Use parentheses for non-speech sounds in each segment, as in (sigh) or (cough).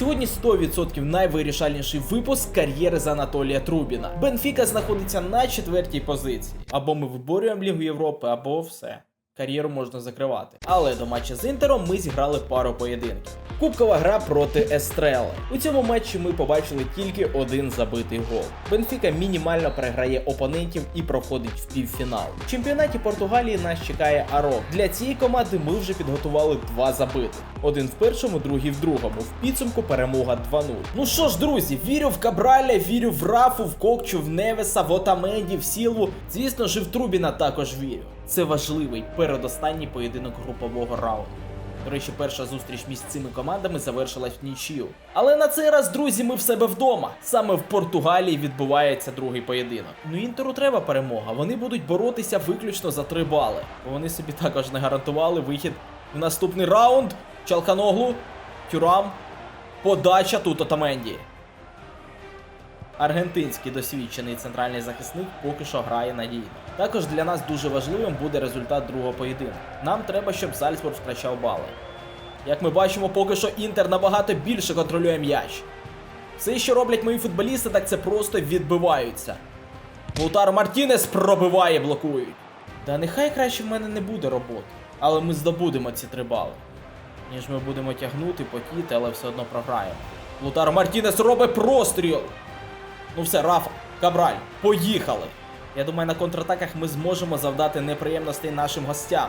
Сьогодні 100% найвирішальніший випуск кар'єри з Анатолія Трубіна. Бенфіка знаходиться на четвертій позиції. Або ми виборюємо Лігу Європи, або все. Кар'єру можна закривати. Але до матча з Інтером ми зіграли пару поєдинків. Кубкова гра проти Естрели. У цьому матчі ми побачили тільки один забитий гол. Бенфіка мінімально переграє опонентів і проходить в півфінал. В чемпіонаті Португалії нас чекає Арок. Для цієї команди ми вже підготували два забитих. Один в першому, другий в другому. В підсумку перемога 2-0. Ну що ж, друзі, вірю в Кабраля, вірю в Рафу, в Кокчу, в Невеса, в Отаменді, в Сілву. Звісно ж, і в Трубіна також вірю. Це важливий передостанній поєдинок групового раунду. До речі, перша зустріч між цими командами завершилась в нічию. Але на цей раз, друзі, ми в себе вдома. Саме в Португалії відбувається другий поєдинок. Ну інтеру треба перемога. Вони будуть боротися виключно за три бали. Вони собі також не гарантували вихід в наступний раунд. Чалканоглу, Тюрам, подача тут Отаменді. Аргентинський досвідчений центральний захисник поки що грає надійно. Також для нас дуже важливим буде результат другого поєдинку. Нам треба, щоб Зальцбург втрачав бали. Як ми бачимо, поки що Інтер набагато більше контролює м'яч. Все, що роблять мої футболісти, так це просто відбиваються. Лутар Мартінес пробиває, блокують. Та нехай краще в мене не буде роботи, але ми здобудемо ці три бали. Ніж ми будемо тягнути, потіти, але все одно програємо. Лутар Мартінес робить простріл. Ну все, Рафа, Кабраль, поїхали. Я думаю, на контратаках ми зможемо завдати неприємностей нашим гостям.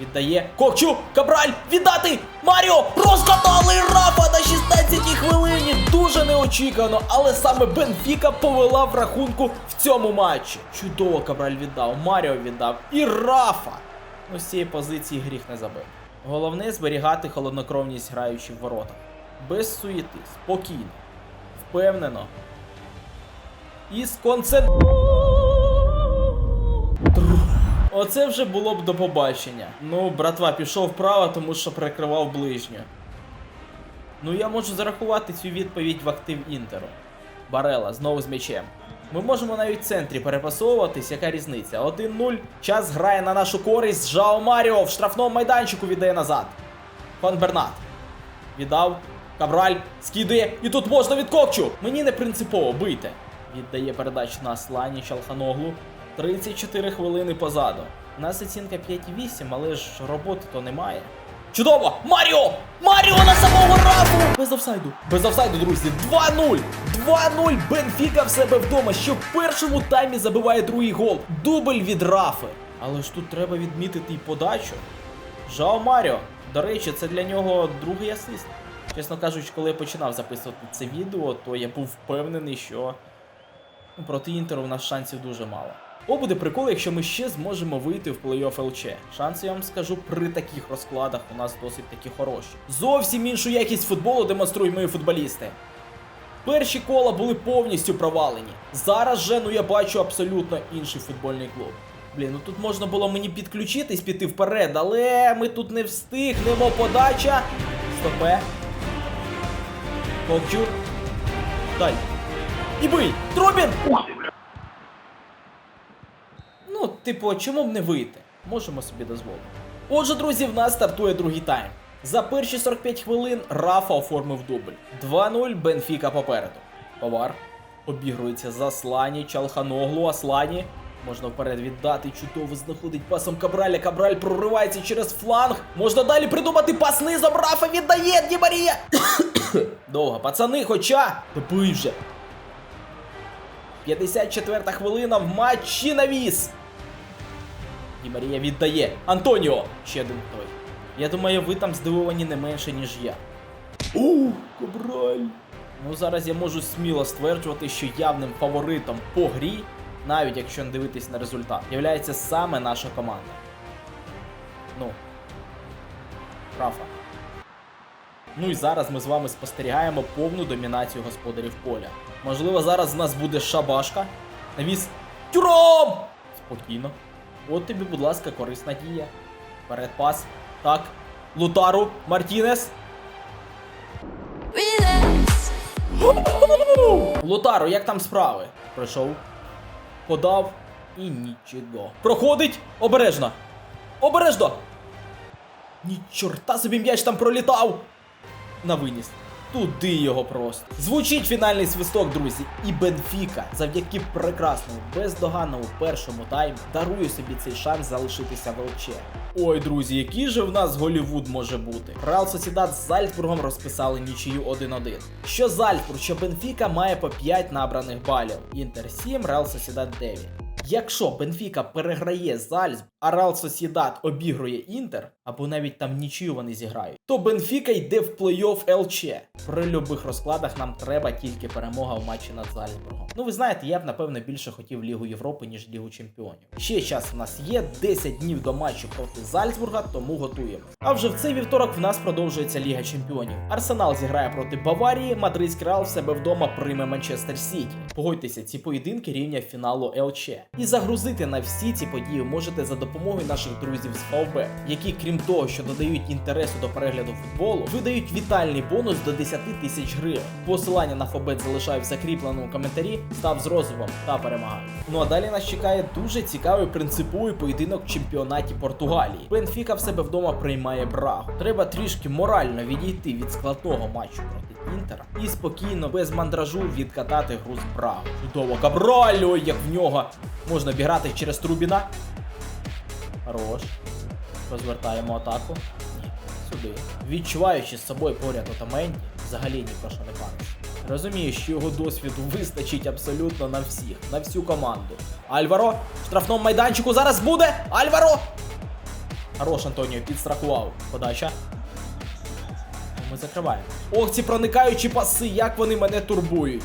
Віддає Кокчу! Кабраль! Віддати! Маріо! Розкатали Рафа на 16-й хвилині! Дуже неочікувано, але саме Бенфіка повела в рахунку в цьому матчі. Чудово Кабраль віддав, Маріо віддав і Рафа! Ну, з цієї позиції гріх не забив. Головне зберігати холоднокровність граючи в воротах. Без суєти, спокійно, впевнено. І з. Оце вже було б до побачення. Ну, братва, пішов вправо, тому що прикривав ближню. Ну, я можу зарахувати цю відповідь в актив Інтеру. Барела знову з м'ячем. Ми можемо навіть в центрі перепасовуватись, яка різниця? 1-0. Час грає на нашу користь. Жао Маріо в штрафному майданчику віддає назад. Пан Бернат. Віддав. Кабраль скидує. І тут можна від Кокчу. Мені не принципово, бийте. Віддає передачу на Аслані Чалханоглу. 34 хвилини позаду. У нас оцінка 5,8, але ж роботи то немає. Чудово! Маріо! Маріо на самого рафу! Без офсайду. Без офсайду, друзі. 2-0! 2-0! Бенфіка в себе вдома, що в першому таймі забиває другий гол. Дубль від Рафи. Але ж тут треба відмітити і подачу. Жао Маріо. До речі, це для нього другий асист. Чесно кажучи, коли я починав записувати це відео, то я був впевнений, що проти Інтеру в нас шансів дуже мало. О, буде прикол, якщо ми ще зможемо вийти в плей-офф ЛЧ. Шанси, я вам скажу, при таких розкладах у нас досить таки хороші. Зовсім іншу якість футболу демонструють мої футболісти. Перші кола були повністю провалені. Зараз же ну я бачу абсолютно інший футбольний клуб. Блін, ну тут можна було мені підключитись, піти вперед, але ми тут не встигнемо. Подача. Стопе. Ковчур. Дай. І бий! Трубін! Ну, типу, чому б не вийти? Можемо собі дозволити. Отже, друзі, в нас стартує другий тайм. За перші 45 хвилин Рафа оформив дубль. 2-0 Бенфіка попереду. Повар обігрується за Слані, Чалханоглу, Аслані. Можна вперед віддати, чудово знаходить пасом Кабраля. Кабраль проривається через фланг. Можна далі придумати пас низом. Рафа віддає Ді Марія. (coughs) Довго, пацани, хоча. Добий вже. 54 хвилина в матчі навіс. Ді Марія віддає. Антоніо! Ще один той. Я думаю, ви там здивовані не менше, ніж я. Ух, Кабраль. Ну зараз я можу сміло стверджувати, що явним фаворитом по грі, навіть якщо не дивитись на результат, являється саме наша команда. Ну. Рафа. Ну і зараз ми з вами спостерігаємо повну домінацію господарів поля. Можливо, зараз в нас буде шабашка. Навіс. Тюром! Спокійно. От тобі, будь ласка, корисна дія. Перед пас. Так. Лутару, Мартінес. Лутару, як там справи? Пройшов. Подав. І нічого. Проходить! Обережно! Обережно! Ні, чорта собі м'яч там пролітав! На виніс. Туди його просто. Звучить фінальний свисток, друзі. І Бенфіка завдяки прекрасному, бездоганному першому тайму дарує собі цей шанс залишитися в ЛЧ. Ой, друзі, який же в нас Голівуд може бути? Реал Сосідат з Зальцбургом розписали нічию 1-1. Що Зальцбург, що Бенфіка має по 5 набраних балів. Інтер 7, Реал Сосідат 9. Якщо Бенфіка переграє Зальцбург, а Реал Сосідат обігрує Інтер, або навіть там нічию вони зіграють, то Бенфіка йде в плей-офф ЛЧ. При любих розкладах нам треба тільки перемога в матчі над Зальцбургом. Ну ви знаєте, я б напевно більше хотів Лігу Європи, ніж Лігу Чемпіонів. Ще час у нас є 10 днів до матчу проти Зальцбурга, тому готуємо. А вже в цей вівторок в нас продовжується Ліга Чемпіонів. Арсенал зіграє проти Баварії, Мадридський Реал в себе вдома прийме Манчестер Сіті. Погодьтеся, ці поєдинки рівня фіналу ЛЧ. І загрузити на всі ці події можете за допомогою наших друзів з VB, які, крім того, що додають інтересу до перегляду футболу, видають вітальний бонус до 10 тисяч гривень. Посилання на Фобет залишаю в закріпленому коментарі, став з розумом та перемагай. Ну а далі нас чекає дуже цікавий принциповий поєдинок в чемпіонаті Португалії. Бенфіка в себе вдома приймає Брагу. Треба трішки морально відійти від складного матчу проти Інтера і спокійно, без мандражу, відкатати гру з Брагу. Чудово, Кабраль, як в нього можна бігати через Трубіна. Хорош. Розвертаємо атаку. Сюди. Відчуваючи з собою поряд Отаменді, взагалі ні про що не кажеш. Розумію, що його досвіду вистачить абсолютно на всіх, на всю команду. Альваро в штрафному майданчику зараз буде! Альваро! Хорош, Антоніо, підстрахував. Подача. Ми закриваємо. Ох, ці проникаючі паси, як вони мене турбують.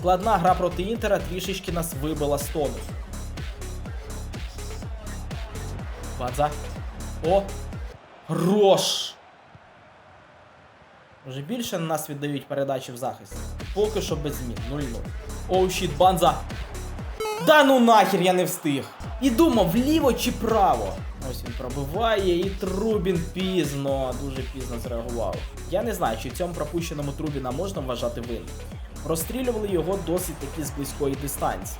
Складна гра проти Інтера трішечки нас вибила з тонусу. Бадза. О! Рош! Вже більше на нас віддають передачі в захист. Поки що без змін. 0-0. Оу, щіт, банза! Да ну нахер я не встиг! І думав, вліво чи право. Ось він пробиває, і Трубін пізно, дуже пізно зреагував. Я не знаю, чи в цьому пропущеному Трубіна можна вважати винним. Розстрілювали його досить таки з близької дистанції.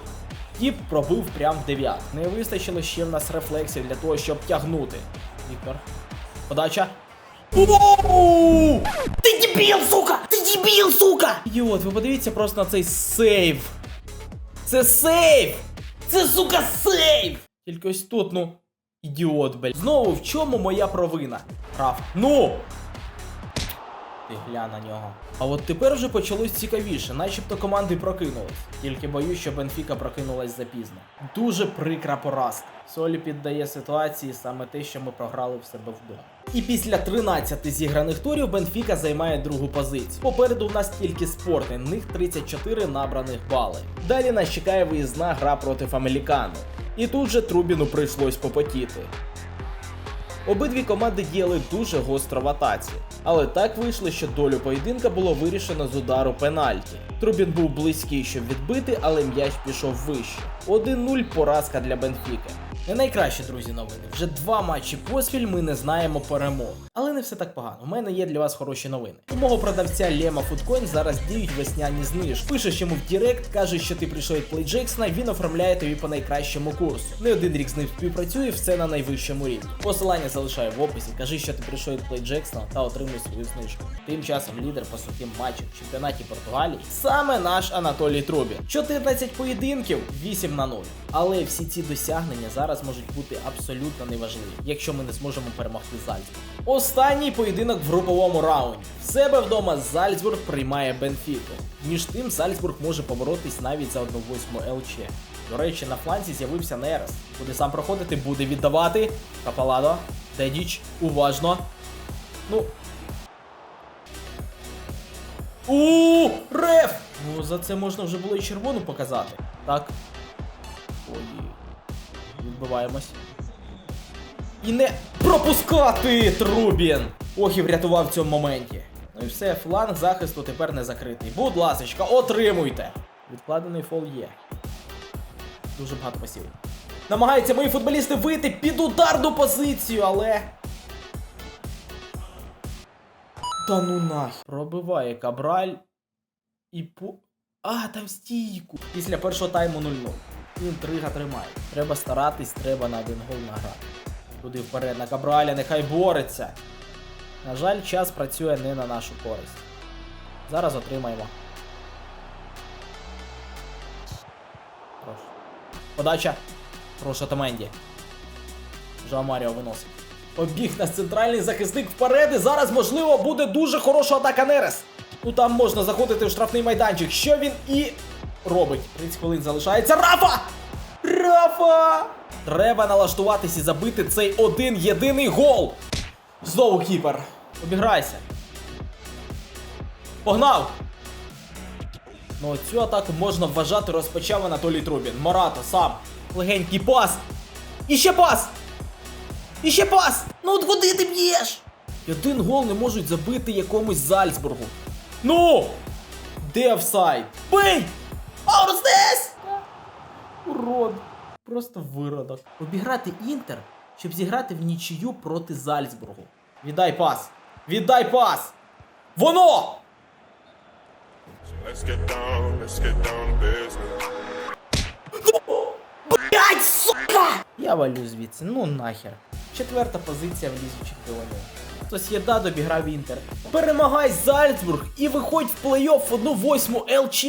Тіп пробив прям в дев'ят. Не вистачило ще в нас рефлексів для того, щоб тягнути. Віктор. Подача. Воу! Ти дебіл, сука! Ти дебіл, сука! Ідіот, ви подивіться просто на цей сейв. Це сейв! Це, сука, сейв! Тільки ось тут, ну. Ідіот, блядь. Знову в чому моя провина? Прав. Ну! Ти глянь на нього. А от тепер вже почалось цікавіше, начебто команди прокинулись. Тільки боюсь, що Бенфіка прокинулась запізно. Дуже прикра поразка. Солі піддає ситуації саме те, що ми програли в себе вдома. І після 13 зіграних турів Бенфіка займає другу позицію. Попереду в нас тільки спорти, них 34 набраних бали. Далі нас чекає виїзна гра проти Фамелікану. І тут же Трубіну прийшлось попотіти. Обидві команди діяли дуже гостро в атаці, але так вийшло, що долю поєдинка було вирішено з удару пенальті. Трубін був близький, щоб відбити, але м'яч пішов вище. 1-0 поразка для Бенфіки. Не найкращі, друзі, новини. Вже два матчі поспіль ми не знаємо перемог. Але не все так погано. У мене є для вас хороші новини. У мого продавця Лема Фудкоін зараз діють весняні знижки. Пишеш йому в Директ, кажеш, що ти прийшов від Play Джексона, він оформляє тобі по найкращому курсу. Не один рік з ним співпрацює, все на найвищому рівні. Посилання залишаю в описі. Кажи, що ти прийшов від Play Джексона та отримуй свою знижку. Тим часом лідер по сухим матчам в чемпіонаті Португалії саме наш Анатолій Трубін. 14 поєдинків, 8 на 0. Але всі ці досягнення зараз можуть бути абсолютно неважливі, якщо ми не зможемо перемогти Зальцбург. Останній поєдинок в груповому раунді. В себе вдома Зальцбург приймає Бенфіку. Між тим Зальцбург може поборотись навіть за 1-8 ЛЧ. До речі, на фланзі з'явився Нерес. Буде сам проходити, буде віддавати. Капаладо, Дедіч, уважно. Ну. У Реф! Ну за це можна вже було і червону показати. Так. Ой. Відбиваємось. І не пропускати Трубін! Ох, і врятував в цьому моменті. Ну і все, фланг захисту тепер не закритий. Будь ласочка, отримуйте! Відкладений фол є. Дуже багато пасів. Намагаються мої футболісти вийти під ударну позицію, але. Та ну нах. Пробиває Кабраль. І по. А, там стійку. Після першого тайму 0-0. Інтрига тримає. Треба старатись, треба на один гол награти. Туди вперед на Кабраля, нехай бореться. На жаль, час працює не на нашу користь. Зараз отримаємо. Подача. Прошу Таменді. Жа Маріо виносить. Побіг на центральний захисник вперед, і зараз, можливо, буде дуже хороша атака Нерес. Ну там можна заходити в штрафний майданчик. Що він і робить? 30 хвилин залишається. Рафа! Рафа! Треба налаштуватись і забити цей один єдиний гол. Знову кіпер. Обіграйся. Погнав! Ну, цю атаку можна вважати розпочав Анатолій Трубін. Морато сам. Легенький пас. І ще пас! І ще пас! Ну от куди ти б'єш? Один гол не можуть забити якомусь Зальцбургу. Ну! Де офсайд? Бий! Аурстес! Урод. Просто виродок. Обіграти Інтер, щоб зіграти в нічию проти Зальцбургу. Віддай пас! Віддай пас! Воно! Let's get down, let's get down. Блять, сука! Я валю звідси, ну нахер. Четверта позиція в лізі чемпіонів. Сосєда добіграв Інтер. Перемагай Зальцбург і виходь в плей-офф в одну восьму ЛЧ.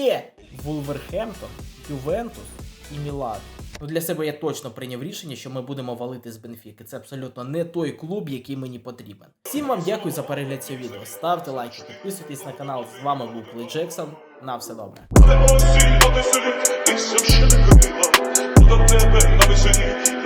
Вулверхемптон, Ювентус і Мілан. Ну для себе я точно прийняв рішення, що ми будемо валити з Бенфіки. Це абсолютно не той клуб, який мені потрібен. Всім вам дякую за перегляд цього відео. Ставте лайки, підписуйтесь на канал. З вами був Плей Джексон. На все добре. До тебе на весені,